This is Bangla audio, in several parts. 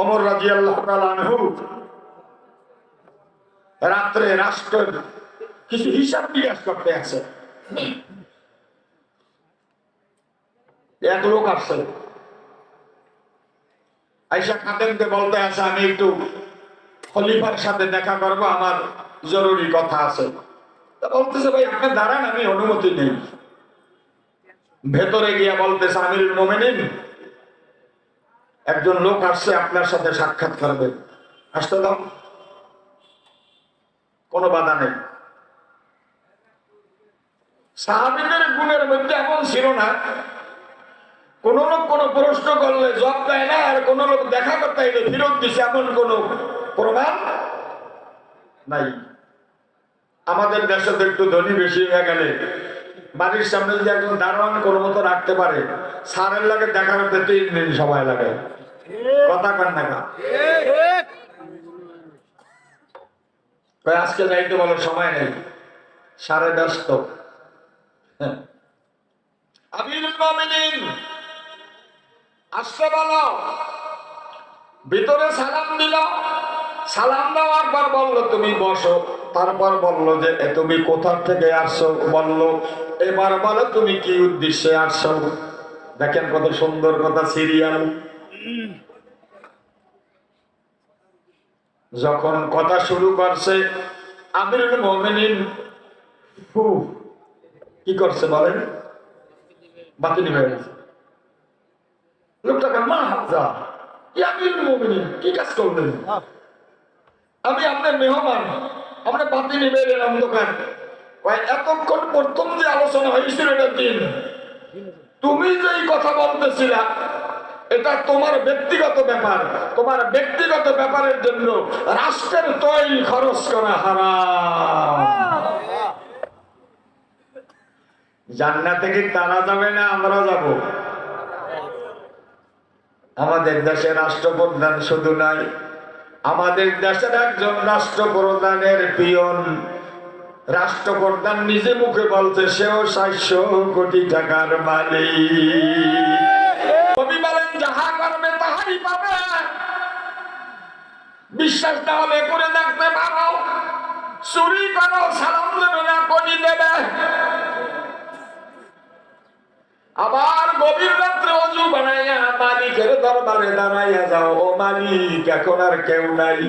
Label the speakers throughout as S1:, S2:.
S1: অমর রাজি আল্লাহ রাত্রে রাষ্ট্রের কিছু হিসাব নিকাশ করতে আছে এক লোক আসছে আইসা খাদেমকে বলতে আছে আমি একটু খলিফার সাথে দেখা করব, আমার জরুরি কথা আছে। বলতেছে, ভাই, আপনি দাঁড়ান, আমি অনুমতি নেই। ভেতরে গিয়া বলতেছে আমির মোমেনিন একজন লোক আসছে আপনার সাথে সাক্ষাৎ করবে। আসতে দাও। কোনো বাধা নেই। সাহাবিদের গুণের মধ্যে এমন ছিল না। কোন লোক কোন প্রশ্ন করলে জব দেয় না, আর কোন লোক দেখা করতে এলে ফিরত দিছে এমন কোন প্রমাণ নাই। আমাদের দেশে তো একটু ধনী বেশি হয়ে গেলে বাড়ির সামনে যদি একজন দারোয়ান কোনো মতো রাখতে পারে সারের লাগে দেখা করতে তিন দিন সময় লাগে। কথা কান না আজকে যাইতে বলো, সময় নেই। সাড়ে ব্যস্ত। আসতে বলো। ভিতরে সালাম দিল। সালাম দেওয়ার পর বলল, তুমি বসো। তারপর বলল যে তুমি কোথা থেকে আসছো? বলল, এবার বলো, তুমি কি উদ্দেশ্যে আসছো? দেখেন কত সুন্দর কথা, সিরিয়াল। যখন কথা শুরু করছে, আমিরুল মোমিনিন কি করছে বলেন? বাতিনি হয়ে গেছে। লোকটাকে মা যা কি মোমিনিন, কি কাজ করলেন? আমি আপনার মেহমান, আমরা বাতিনি মেরে এলাম দোকান এতক্ষণ প্রথম যে আলোচনা হয়েছিল এটা দিন, তুমি যেই কথা বলতেছিলা এটা তোমার ব্যক্তিগত ব্যাপার। তোমার ব্যক্তিগত ব্যাপারের জন্য রাষ্ট্রের তৈরি খরচ করা হারাম। জান্নাতে কি তারা যাবে না আমরা যাব? আমাদের দেশের রাষ্ট্রপ্রধান শুধু নাই, আমাদের দেশের একজন রাষ্ট্রপ্রধানের পিয়ন রাষ্ট্রপ্রধান নিজে মুখে বলছে, সেও সাতশো কোটি টাকার মালিক। বিশ্বাস না হলে করে দেখতে পারো চুরি করো সালাম দেবে না করি দেবে। আবার গভীর রাত্রে অজু বানাইয়া মালিকের দরবারে দাঁড়াইয়া যাও, ও মালিক, এখন আর কেউ নাই।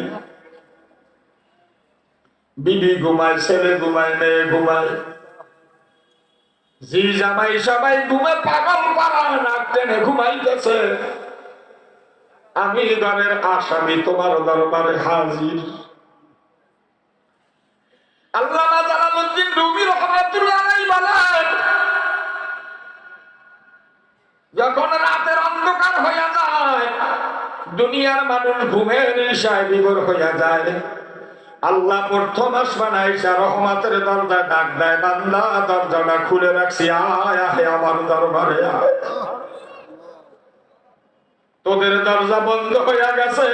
S1: বিবি ঘুমায়, ছেলে ঘুমায়, মেয়ে ঘুমায়। জি জামাই সবাই ঘুমে পাগল পাড়া নাক টেনে ঘুমাইতেছে। আমি ঘরের আসামি তোমার দরবারে হাজির। বলেন, যখন অন্ধকার হইয়া যায়, দুনিয়ার মানুষ যায়। আল্লাহ প্রথম আসমান আইসা রহমাতের দরজা ডাক দেয়, বান্দা, দরজাটা খুলে রাখছি আয় আয়, আমার দরবারে আয়। তোদের দরজা বন্ধ হইয়া গেছে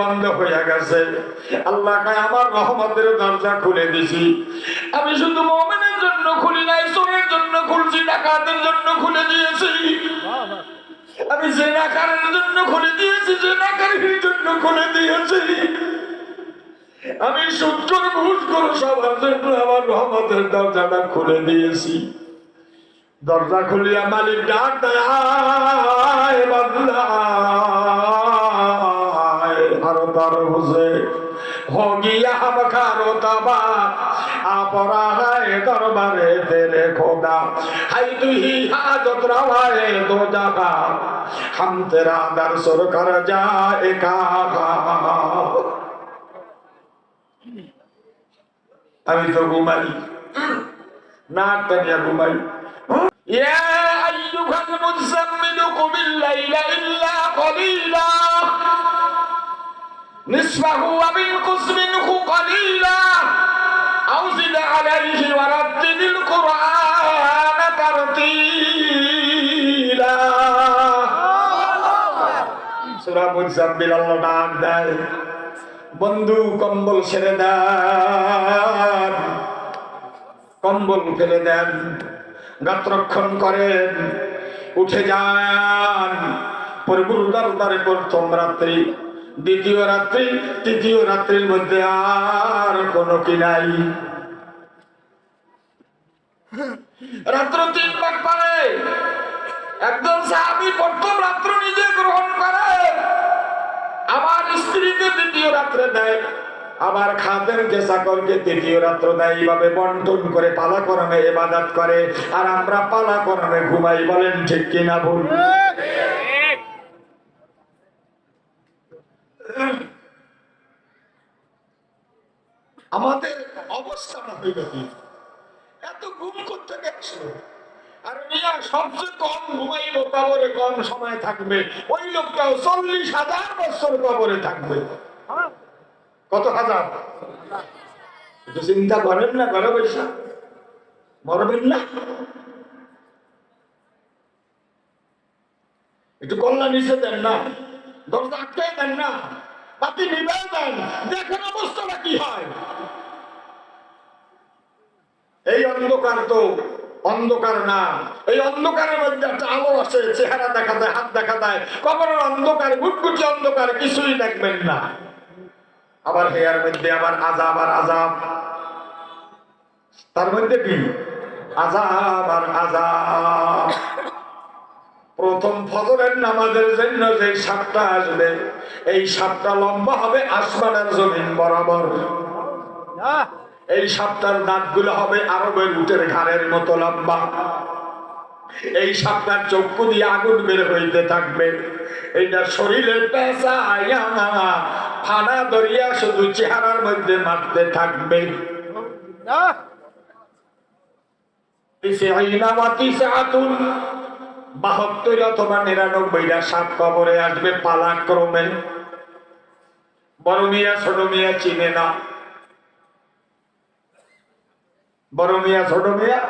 S1: বন্ধ গেছে। আমার দরজা খুলে আমি শুধু মোমেনের জন্য খুলি নাই জন্য জন্য খুলে দিয়েছি। আমি জন্য খুলে দিয়েছি জন্য খুলে দিয়েছি। আমি করে সবার জন্য আমার রহমতের দরজাটা খুলে দিয়েছি। দরজা খুলিয়া মালিক ডাক দেয় আরও তার বুঝে। হগিয়া খারো তাবা আপরা হায় দরবারে তেরে খোদা। হাই তুই হাজত রাওয়ায় দো জাহা হাম তেরা দর সরকার যা একা আমি তো ঘুমাই। নাক টানিয়া ঘুমাই। يا أيها المزمل قم الليل إلا قليلا نصفه ومنقص منه قليلا أو زد عليه ورتل القرآن ترتيلا সুরা মুজাম্মিল আল্লাহ নাম দেয় বন্ধু কম্বল ছেড়ে দেন কম্বল ফেলে দেন গাত্রক্ষণ করেন উঠে যান। প্রভুর দরবারে প্রথম রাত্রি, দ্বিতীয় রাত্রি, তৃতীয় রাত্রির মধ্যে আর কোনো কি নাই। রাত্র তিন ভাগ পারে। একজন সাহাবি প্রথম রাত্র নিজে গ্রহণ করে আমার স্ত্রীকে দ্বিতীয় রাত্রে দেয়। আবার খাদের যে চাকরকে তৃতীয় রাত্র দেয় এইভাবে বন্টন করে পালা করমে এবাদাত করে, আর আমরা পালা করমে ঘুমাই, বলেন ঠিক কিনা ভুল? আমাদের অবস্থাটা হইল এত ঘুম করতে গেছিল আর মিয়া, সবচেয়ে কম ঘুমাইব কবরে কম সময় থাকবে। ওই লোকটাও চল্লিশ হাজার বছর কবরে থাকবে। কত হাজার? চিন্তা করেন না, ঘরে পয়সা মরবেন না? একটু কল্লা নিচে দেন না। দরজা আটকাই দেন না। বাতি নিবে দেন দেখেন অবস্থাটা কি হয়। এই অন্ধকার তো অন্ধকার না। এই অন্ধকারের মধ্যে একটা আলো আছে চেহারা দেখা দেয়, হাত দেখা দেয়। কবরের অন্ধকার, গুটগুটি অন্ধকার, কিছুই দেখবেন না। আবার হেয়ার মধ্যে আবার আজাব আর আজাব। তার মধ্যে কি আজাব আর আজাব। প্রথম ফজরের নামাজের জন্য যে সাপটা আসবে এই সাপটা লম্বা হবে আসমানের জমিন বরাবর। এই সাপটার দাঁতগুলো হবে আরবের উটের ঘাড়ের মতো লম্বা। এই সাপটার চক্ষু দিয়ে আগুন বের হইতে থাকবে। এইটা শরীরে পেঁচা ফানা দরিয়া শুধু চেহারার মধ্যে মারতে থাকবে। বাহাত্তর অথবা নিরানব্বইটা সাপ কবরে আসবে পালাক্রমে। বড় মিয়া ছোট মিয়া চিনে না। বড় মিয়া ছোট মিয়া